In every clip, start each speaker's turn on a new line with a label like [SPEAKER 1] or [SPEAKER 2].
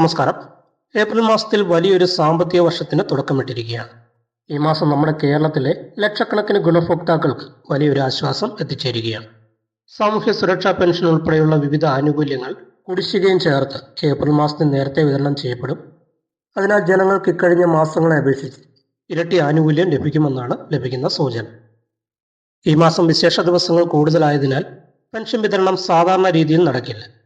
[SPEAKER 1] നമസ്കാരം. ഏപ്രിൽ മാസത്തിൽ വലിയൊരു സാമ്പത്തിക വർഷത്തിന് തുടക്കമിട്ടിരിക്കുകയാണ് ഈ മാസം നമ്മുടെ കേരളത്തിലെ ലക്ഷക്കണക്കിന് ഗുണഭോക്താക്കൾക്ക് വലിയൊരു ആശ്വാസം എത്തിച്ചേരുകയാണ്. സാമൂഹ്യ സുരക്ഷാ പെൻഷൻ ഉൾപ്പെടെയുള്ള വിവിധ ആനുകൂല്യങ്ങൾ കുടിശ്ശികയും ചേർത്ത് ഏപ്രിൽ മാസത്തിൽ നേരത്തെ വിതരണം ചെയ്യപ്പെടും. അതിനാൽ ജനങ്ങൾക്ക് ഇക്കഴിഞ്ഞ മാസങ്ങളെ അപേക്ഷിച്ച് ഇരട്ടി ആനുകൂല്യം ലഭിക്കുമെന്നാണ് ലഭിക്കുന്ന സൂചന. ഈ മാസം വിശേഷ ദിവസങ്ങൾ കൂടുതലായതിനാൽ പെൻഷൻ വിതരണം സാധാരണ രീതിയിൽ നടക്കില്ല.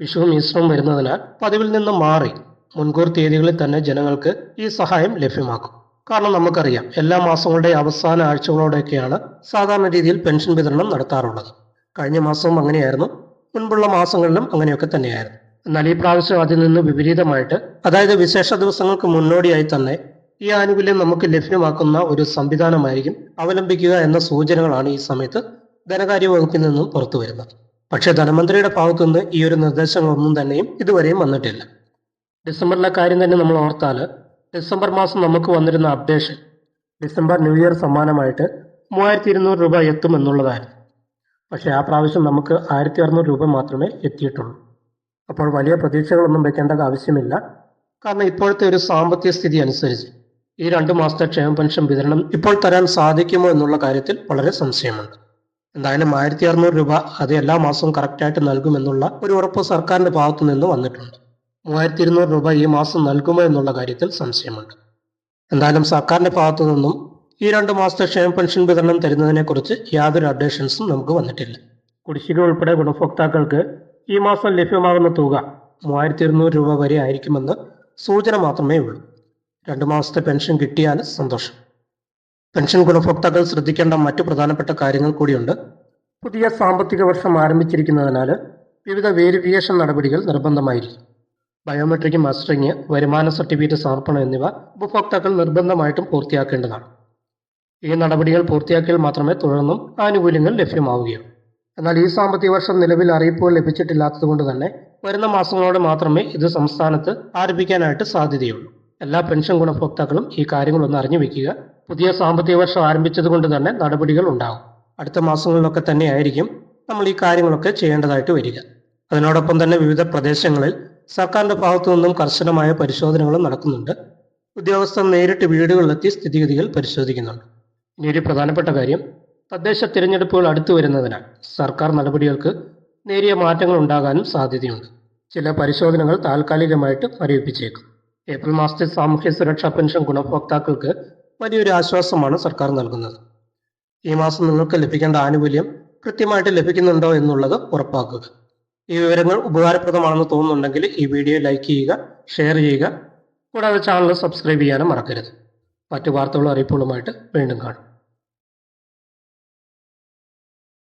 [SPEAKER 1] വിഷുവും ഈസ്റ്ററും വരുന്നതിനാൽ പതിവിൽ നിന്ന് മാറി മുൻകൂർ തീയതികളിൽ തന്നെ ജനങ്ങൾക്ക് ഈ സഹായം ലഭ്യമാക്കും. കാരണം നമുക്കറിയാം എല്ലാ മാസങ്ങളുടെ അവസാന ആഴ്ചകളോടെയൊക്കെയാണ് സാധാരണ രീതിയിൽ പെൻഷൻ വിതരണം നടത്താറുള്ളത്. കഴിഞ്ഞ മാസവും അങ്ങനെയായിരുന്നു. മുൻപുള്ള മാസങ്ങളിലും അങ്ങനെയൊക്കെ തന്നെയായിരുന്നു. എന്നാൽ ഈ പ്രാവശ്യം അതിൽ നിന്ന് വിപരീതമായിട്ട് അതായത് വിശേഷ ദിവസങ്ങൾക്ക് മുന്നോടിയായി തന്നെ ഈ ആനുകൂല്യം നമുക്ക് ലഭ്യമാക്കുന്ന ഒരു സംവിധാനമായിരിക്കും അവലംബിക്കുക എന്ന സൂചനകളാണ് ഈ സമയത്ത് ധനകാര്യ വകുപ്പിൽ നിന്നും പുറത്തു വരുന്നത് പക്ഷേ ധനമന്ത്രിയുടെ ഭാഗത്തുനിന്ന് ഈ ഒരു നിർദ്ദേശങ്ങളൊന്നും തന്നെയും ഇതുവരെയും വന്നിട്ടില്ല. ഡിസംബറിലെ കാര്യം തന്നെ നമ്മൾ ഓർത്താൽ ഡിസംബർ മാസം നമുക്ക് വന്നിരുന്ന അപ്ഡേഷൻ ഡിസംബർ ന്യൂ ഇയർ സമ്മാനമായിട്ട് മൂവായിരത്തി ഇരുന്നൂറ് രൂപ എത്തും എന്നുള്ളതായിരുന്നു. പക്ഷേ ആ പ്രാവശ്യം നമുക്ക് ആയിരത്തി അറുന്നൂറ് രൂപ മാത്രമേ എത്തിയിട്ടുള്ളൂ. അപ്പോൾ വലിയ പ്രതീക്ഷകളൊന്നും വെക്കേണ്ട ആവശ്യമില്ല. കാരണം ഇപ്പോഴത്തെ ഒരു സാമ്പത്തിക സ്ഥിതി അനുസരിച്ച് ഈ രണ്ട് മാസത്തെ ക്ഷേമ പെൻഷൻ വിതരണം ഇപ്പോൾ തരാൻ സാധിക്കുമോ എന്നുള്ള കാര്യത്തിൽ വളരെ സംശയമുണ്ട്. എന്തായാലും ആയിരത്തി അറുന്നൂറ് രൂപ അത് എല്ലാ മാസവും കറക്റ്റായിട്ട് നൽകുമെന്നുള്ള ഒരു ഉറപ്പ് സർക്കാരിന്റെ ഭാഗത്തു നിന്ന് വന്നിട്ടുണ്ട്. മൂവായിരത്തി ഇരുന്നൂറ് രൂപ ഈ മാസം നൽകുമോ എന്നുള്ള കാര്യത്തിൽ സംശയമുണ്ട്. എന്തായാലും സർക്കാരിന്റെ ഭാഗത്തു നിന്നും ഈ രണ്ട് മാസത്തെ ക്ഷേമ പെൻഷൻ വിതരണം തരുന്നതിനെക്കുറിച്ച് യാതൊരു അപ്ഡേഷൻസും നമുക്ക് വന്നിട്ടില്ല. കുടിശ്ശിക ഉൾപ്പെടെ ഗുണഭോക്താക്കൾക്ക് ഈ മാസം ലഭ്യമാകുന്ന തുക മൂവായിരത്തി ഇരുന്നൂറ് രൂപ വരെ ആയിരിക്കുമെന്ന് സൂചന മാത്രമേ ഉള്ളൂ. രണ്ട് മാസത്തെ പെൻഷൻ കിട്ടിയാൽ സന്തോഷം. പെൻഷൻ ഗുണഭോക്താക്കൾ ശ്രദ്ധിക്കേണ്ട മറ്റു പ്രധാനപ്പെട്ട കാര്യങ്ങൾ കൂടിയുണ്ട്. പുതിയ സാമ്പത്തിക വർഷം ആരംഭിച്ചിരിക്കുന്നതിനാൽ വിവിധ വേരിഫിക്കേഷൻ നടപടികൾ നിർബന്ധമായിരിക്കും. ബയോമെട്രിക് മസ്റ്ററിങ് വരുമാന സർട്ടിഫിക്കറ്റ് സമർപ്പണം എന്നിവ ഉപഭോക്താക്കൾ നിർബന്ധമായിട്ടും പൂർത്തിയാക്കേണ്ടതാണ്. ഈ നടപടികൾ പൂർത്തിയാക്കിയാൽ മാത്രമേ തുടർന്നും ആനുകൂല്യങ്ങൾ ലഭ്യമാവുകയുള്ളൂ. എന്നാൽ ഈ സാമ്പത്തിക വർഷം നിലവിൽ അറിയിപ്പുകൾ ലഭിച്ചിട്ടില്ലാത്തതുകൊണ്ട് തന്നെ വരുന്ന മാസങ്ങളോടെ മാത്രമേ ഇത് സംസ്ഥാനത്ത് ആരംഭിക്കാനായിട്ട് സാധ്യതയുള്ളൂ. എല്ലാ പെൻഷൻ ഗുണഭോക്താക്കളും ഈ കാര്യങ്ങളൊന്ന് അറിഞ്ഞു വെക്കുക പുതിയ സാമ്പത്തിക വർഷം ആരംഭിച്ചതുകൊണ്ട് തന്നെ നടപടികൾ ഉണ്ടാകും അടുത്ത മാസങ്ങളിലൊക്കെ തന്നെ ആയിരിക്കും നമ്മൾ ഈ കാര്യങ്ങളൊക്കെ ചെയ്യേണ്ടതായിട്ട് വരിക. അതിനോടൊപ്പം തന്നെ വിവിധ പ്രദേശങ്ങളിൽ സർക്കാരിന്റെ ഭാഗത്തു നിന്നും കർശനമായ പരിശോധനകളും നടക്കുന്നുണ്ട്. ഉദ്യോഗസ്ഥർ നേരിട്ട് വീടുകളിലെത്തി സ്ഥിതിഗതികൾ പരിശോധിക്കുന്നുണ്ട്. ഇനി ഒരു പ്രധാനപ്പെട്ട കാര്യം തദ്ദേശ തിരഞ്ഞെടുപ്പുകൾ അടുത്തു വരുന്നതിനാൽ സർക്കാർ നടപടികൾക്ക് നേരിയ മാറ്റങ്ങൾ ഉണ്ടാകാനും സാധ്യതയുണ്ട്. ചില പരിശോധനകൾ താൽക്കാലികമായിട്ട് മരവിപ്പിച്ചേക്കും ഏപ്രിൽ മാസത്തെ സാമൂഹ്യ സുരക്ഷാ പെൻഷൻ ഗുണഭോക്താക്കൾക്ക് വലിയൊരു ആശ്വാസമാണ് സർക്കാർ നൽകുന്നത്. ഈ മാസം നിങ്ങൾക്ക് ലഭിക്കേണ്ട ആനുകൂല്യം കൃത്യമായിട്ട് ലഭിക്കുന്നുണ്ടോ എന്നുള്ളത് ഉറപ്പാക്കുക. ഈ വിവരങ്ങൾ ഉപകാരപ്രദമാണെന്ന് തോന്നുന്നുണ്ടെങ്കിൽ ഈ വീഡിയോ ലൈക്ക് ചെയ്യുക ഷെയർ ചെയ്യുക. കൂടാതെ ചാനൽ സബ്സ്ക്രൈബ് ചെയ്യാനും മറക്കരുത്. മറ്റു വാർത്തകളും അറിയിപ്പുകളുമായിട്ട് വീണ്ടും കാണും.